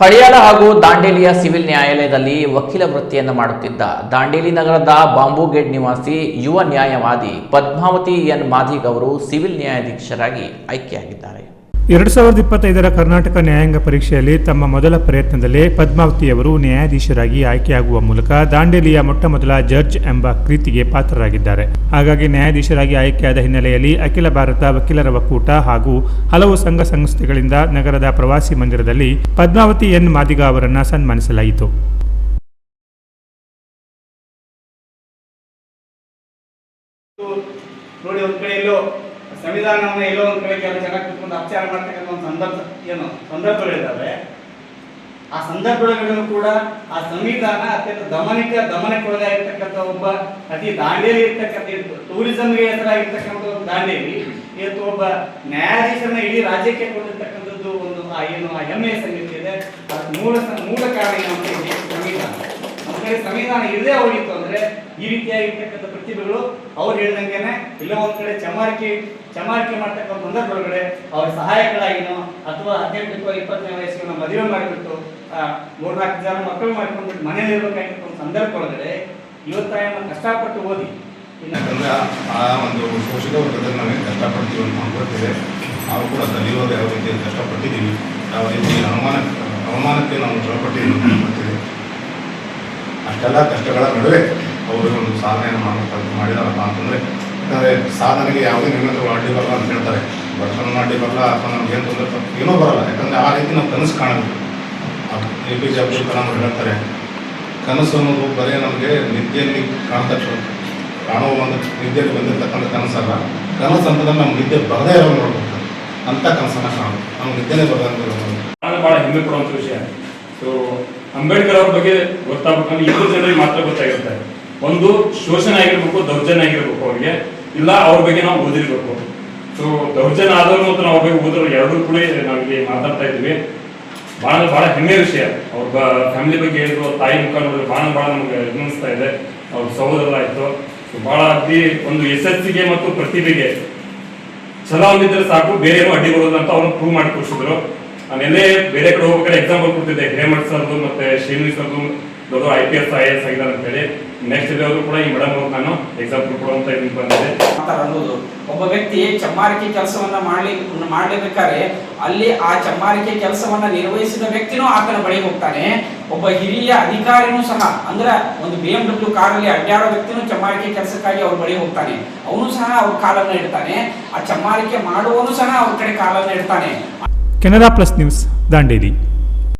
ಹಳಿಯಾಳ ಹಾಗೂ ದಾಂಡೇಲಿಯ ಸಿವಿಲ್ ನ್ಯಾಯಾಲಯದಲ್ಲಿ ವಕೀಲ ವೃತ್ತಿಯನ್ನು ಮಾಡುತ್ತಿದ್ದ ದಾಂಡೇಲಿ ನಗರದ ಬಾಂಬುಗೇಡ್ ನಿವಾಸಿ ಯುವ ನ್ಯಾಯವಾದಿ ಪದ್ಮಾವತಿ ಎನ್ ಮಾದಿಗ್ ಅವರು ಸಿವಿಲ್ ನ್ಯಾಯಾಧೀಶರಾಗಿ ಆಯ್ಕೆಯಾಗಿದ್ದಾರೆ. ಎರಡು ಸಾವಿರದ ಇಪ್ಪತ್ತೈದರ ಕರ್ನಾಟಕ ನ್ಯಾಯಾಂಗ ಪರೀಕ್ಷೆಯಲ್ಲಿ ತಮ್ಮ ಮೊದಲ ಪ್ರಯತ್ನದಲ್ಲೇ ಪದ್ಮಾವತಿಯವರು ನ್ಯಾಯಾಧೀಶರಾಗಿ ಆಯ್ಕೆಯಾಗುವ ಮೂಲಕ ದಾಂಡೇಲಿಯ ಮೊಟ್ಟಮೊದಲ ಜಡ್ಜ್ ಎಂಬ ಕೃತಿಗೆ ಪಾತ್ರರಾಗಿದ್ದಾರೆ. ಹಾಗಾಗಿ ನ್ಯಾಯಾಧೀಶರಾಗಿ ಆಯ್ಕೆಯಾದ ಹಿನ್ನೆಲೆಯಲ್ಲಿ ಅಖಿಲ ಭಾರತ ವಕೀಲರ ಒಕ್ಕೂಟ ಹಾಗೂ ಹಲವು ಸಂಘ ಸಂಸ್ಥೆಗಳಿಂದ ನಗರದ ಪ್ರವಾಸಿ ಮಂದಿರದಲ್ಲಿ ಪದ್ಮಾವತಿ ಎನ್. ಮಾದಿಗ ಅವರನ್ನು ಸನ್ಮಾನಿಸಲಾಯಿತು. ನೋಡಿ ಸಂವಿಧಾನವನ್ನ ಎಲ್ಲೋ ಒಂದು ಕಡೆ ಕೆಲವು ಜನ ಕುತ್ಕೊಂಡು ಅಪಚಾರ ಮಾಡ್ತಕ್ಕಂಥ ಒಂದು ಸಂದರ್ಭ, ಏನು ಸಂದರ್ಭಗಳಿದ್ದಾವೆ ಆ ಸಂದರ್ಭಗಳಲ್ಲೂ ಕೂಡ ಆ ಸಂವಿಧಾನ ಅತ್ಯಂತ ದಮನಿಕ ದಮನಕ್ಕೊಳಗಾಗಿರ್ತಕ್ಕಂಥ ಒಬ್ಬ ಅತಿ ದಾಂಡೇಲಿ ಇರ್ತಕ್ಕಂಥ ಟೂರಿಸಂಗೆ ಹೆಸರಾಗಿರ್ತಕ್ಕಂಥ ಒಂದು ದಾಂಡೇಲಿ, ಇವತ್ತು ಒಬ್ಬ ನ್ಯಾಯಾಧೀಶರನ್ನ ಇಡೀ ರಾಜ್ಯಕ್ಕೆ ಕೊಟ್ಟಿರ್ತಕ್ಕಂಥದ್ದು ಒಂದು ಆ ಏನು, ಆ ಹೆಮ್ಮೆಯ ಸಂಗತಿ ಇದೆ. ಮೂಲ ಮೂಲ ಕಾರಣ ಏನು ಅಂತ ಸಂವಿಧಾನ. ನಮ್ಮ ಸಂವಿಧಾನ ಇರದೇ ಹೋಗಿತ್ತು ಈ ರೀತಿಯಾಗಿರ್ತಕ್ಕಂಥ ಪ್ರತಿಭೆಗಳು ಅವ್ರು ಹೇಳ್ದಂಗೆನೆ ಇಲ್ಲ ಒಂದ್ ಕಡೆ ಚಮಾರಿಕೆ ಚಮಾರಿಕೆ ಮಾಡ್ತಕ್ಕಂಥ ಸಂದರ್ಭದೊಳಗಡೆ ಅವ್ರ ಸಹಾಯಕರಾಗಿನೋ ಅಥವಾ ಹದಿನೆಂಟು ಅಥವಾ ಇಪ್ಪತ್ತನೇ ವಯಸ್ಸಿಗೆ ಮದುವೆ ಮಾಡಿಬಿಟ್ಟು ಮೂರ್ನಾಲ್ಕು ಜನ ಮಕ್ಕಳು ಮಾಡ್ಕೊಂಡ್ಬಿಟ್ಟು ಮನೇಲಿ ಇರ್ಬೇಕಾಗಿರ್ತಕ್ಕಂಥ ಸಂದರ್ಭ ಒಳಗಡೆ ಇವತ್ತಾಯನ್ನ ಕಷ್ಟಪಟ್ಟು ಓದಿ. ಆ ಒಂದು ಶೋಷಿತ ವರ್ಗದಲ್ಲಿ ನಾವೇನು ಕಷ್ಟಪಡ್ತೀವಿ ಅಂತ ನಾವು ಕೂಡ ದಲಿತರು ಯಾವ ರೀತಿಯಲ್ಲಿ ಕಷ್ಟಪಟ್ಟಿದ್ದೀವಿ. ಯಾವ ರೀತಿ ಅವಮಾನ, ಅವಮಾನಕ್ಕೆ ನಾವು ಒಳಪಟ್ಟಿದ್ದೀವಿ ಅಷ್ಟೆಲ್ಲ ಕಷ್ಟಗಳ ನಡುವೆ ಅವರು ಒಂದು ಸಾಧನೆಯನ್ನು ಮಾಡಬೇಕು ಮಾಡಿದಾರಪ್ಪ ಅಂತಂದರೆ, ಯಾಕಂದರೆ ಸಾಧನೆಗೆ ಯಾವುದೇ ನ್ಯೂನತೆಗಳು ಅಡ್ಡಿ ಬರಲ್ಲ ಅಂತ ಹೇಳ್ತಾರೆ. ಬಡತನ ಅಡ್ಡಿ ಬರಲ್ಲ, ಅಥವಾ ನಮ್ಗೆ ಏನು ತೊಂದರೆ ಏನೂ ಬರಲ್ಲ. ಯಾಕಂದರೆ ಆ ರೀತಿ ನಾವು ಕನಸು ಕಾಣಬೇಕು. A P J Abdul Kalam ಅವರು ಹೇಳ್ತಾರೆ, ಕನಸು ಅನ್ನೋದು ಬರೀ ನಮಗೆ ನಿದ್ದೆಯಲ್ಲಿ ಕಾಣ್ತಕ್ಕ ಕಾಣುವ ಒಂದು ನಿದ್ದೆಯಲ್ಲಿ ಬಂದಿರತಕ್ಕಂಥ ಕನಸಲ್ಲ ಕನಸು ಅಂತಂದ್ರೆ ನಮ್ಮ ನಿದ್ದೆ ಬರದೇ ಇರೋ ನೋಡ್ಬೇಕು. ಅಂತ ಕನಸನ್ನ ಕಾಣಬೇಕು ನಮ್ಗೆ ನಿದ್ದೆನೇ ಬರದಂತ ನಾನು ಬಹಳ ಹೆಮ್ಮೆ ಕೊಡುವಂಥ ವಿಷಯ. ಸೊ ಅಂಬೇಡ್ಕರ್ ಅವ್ರ ಬಗ್ಗೆ ಗೊತ್ತಾಗ್ಬೇಕಂದ್ರೆ ಇಬ್ಬರು ಜನರಿಗೆ ಮಾತ್ರ ಗೊತ್ತಾಗಿರುತ್ತೆ. ಒಂದು ಶೋಷಣೆ ಆಗಿರ್ಬೇಕು, ದೌರ್ಜನ್ಯ ಆಗಿರ್ಬೇಕು ಅವ್ರಿಗೆ. ಇಲ್ಲ, ಅವ್ರ ಬಗ್ಗೆ ನಾವು ಓದಿರ್ಬೇಕು. ಸೊ ದೌರ್ಜನ್ಯ ಆದವ್ರು ಮತ್ತು ನಾವು ಬಗ್ಗೆ ಓದಿರೋ ಎರಡೂ ಕೂಡ ನಾವಿಲ್ಲಿ ಮಾತಾಡ್ತಾ ಇದ್ವಿ. ಬಹಳ ಬಹಳ ಹೆಮ್ಮೆ ವಿಷಯ. ಅವ್ರ ಫ್ಯಾಮಿಲಿ ಬಗ್ಗೆ ಹೇಳಿದ್ರು ತಾಯಿ ಮುಖ ನೋಡಿದ್ರೆ ಬಹಳ ಬಹಳ ನಮ್ಗೆ ಅನ್ನಿಸ್ತಾ ಇದೆ. ಅವ್ರ ಸಹೋದರ ಆಯ್ತು ಬಹಳ ಅತಿ ಒಂದು ಯಶಸ್ಸಿಗೆ ಮತ್ತು ಪ್ರತಿಭೆಗೆ ಛಲ ಹೊಂದಿದ್ರೆ ಸಾಕು ಬೇರೆ ಏನೋ ಅಡ್ಡಿ ಬರೋದು ಅಂತ ಅವ್ರನ್ನ ಪ್ರೂವ್ ಮಾಡಿ ತೋರಿಸಿದ್ರು ನಾನೆಲ್ಲೇ ಬೇರೆ ಕಡೆ ಹೋಗ್ಬೇಕಾದ್ರೆ ಎಕ್ಸಾಂಪಲ್ ಕೊಡ್ತಿದ್ದೆ. ಹೇಮಂತ್ ಸರ್ದು ಮತ್ತೆ ಶ್ರೀನಿ ಸರ್ದು. ದೊಡ್ಡ I P S I S ಆಗಿದ್ದಾರೆ ಅಂತೇಳಿ. ನೆಕ್ಸ್ಟ್ ಡೇ ಅವರು ಕೂಡ ಈ ಮೇಡಮ್ ಅವ್ರು ನಾನು ಎಕ್ಸಾಂಪಲ್ ಕೊಡುವಂತ ಇದಕ್ಕೆ ಬಂದಿದೆ ಅನ್ನೋದು ಒಬ್ಬ ವ್ಯಕ್ತಿ ಚಮ್ಮಾರಿಕೆ ಕೆಲಸವನ್ನ ಮಾಡ್ಲಿ ಮಾಡಲೇಬೇಕಾದ್ರೆ ಅಲ್ಲಿ ಆ ಚಮ್ಮಾರಿಕೆ ಕೆಲಸವನ್ನ ನಿರ್ವಹಿಸಿದ ವ್ಯಕ್ತಿನೂ ಆತನ ಬಳಿ ಹೋಗ್ತಾನೆ. ಒಬ್ಬ ಹಿರಿಯ ಅಧಿಕಾರಿನೂ ಸಹ ಅಂದ್ರೆ ಒಂದು ಬಿ ಎಂ ಡಬ್ಲ್ಯೂ ಕಾರಲ್ಲಿ ಅಡ್ಡಾಡೋ ವ್ಯಕ್ತಿನೂ ಚಮ್ಮಾರಿಕೆ ಕೆಲಸಕ್ಕಾಗಿ ಅವ್ರ ಬಳಿ ಹೋಗ್ತಾನೆ. ಅವನು ಸಹ ಅವ್ರ ಕಾಲನ್ನ ಇಡ್ತಾನೆ. ಆ ಚಮ್ಮಾರಿಕೆ ಮಾಡುವವನು ಸಹ ಅವ್ರ ಕಡೆ ಕಾಲನ್ನ ಇಡ್ತಾನೆ. Canara plus news Dandeli.